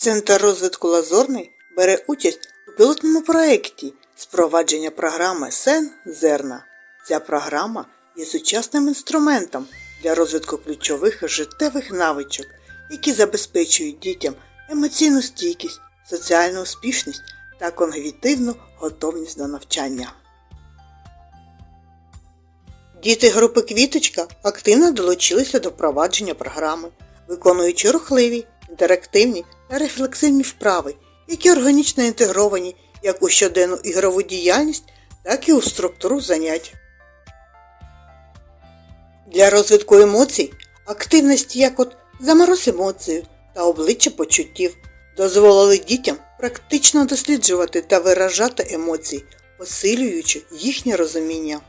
Центр розвитку Лазорний бере участь у пілотному проєкті з провадження програми Сен Зерна. Ця програма є сучасним інструментом для розвитку ключових життєвих навичок, які забезпечують дітям емоційну стійкість, соціальну успішність та когнітивну готовність до навчання. Діти групи Квіточка активно долучилися до впровадження програми, виконуючи рухливі, інтерактивні та рефлексивні вправи, які органічно інтегровані як у щоденну ігрову діяльність, так і у структуру занять. Для розвитку емоцій активності як от замороз емоцію та обличчя почуттів дозволили дітям практично досліджувати та виражати емоції, посилюючи їхнє розуміння.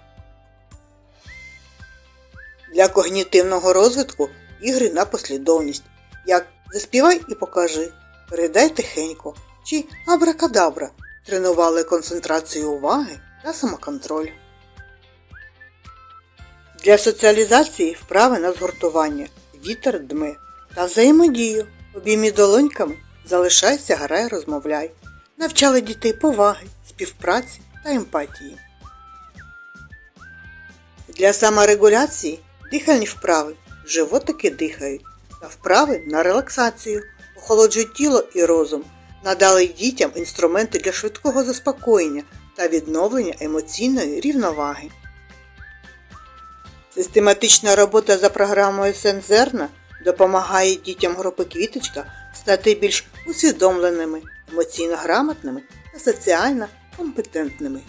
Для когнітивного розвитку ігри на послідовність, як заспівай і покажи, передай тихенько. Чи абракадабра тренували концентрацію уваги та самоконтроль. Для соціалізації вправи на згуртування, вітер дме. Та взаємодію. Обіймі долоньками. Залишайся, грай, розмовляй. Навчали дітей поваги, співпраці та емпатії. Для саморегуляції дихальні вправи, животики дихають та вправи на релаксацію, охолоджують тіло і розум, надали дітям інструменти для швидкого заспокоєння та відновлення емоційної рівноваги. Систематична робота за програмою Сензерна допомагає дітям групи Квіточка стати більш усвідомленими, емоційно грамотними та соціально компетентними.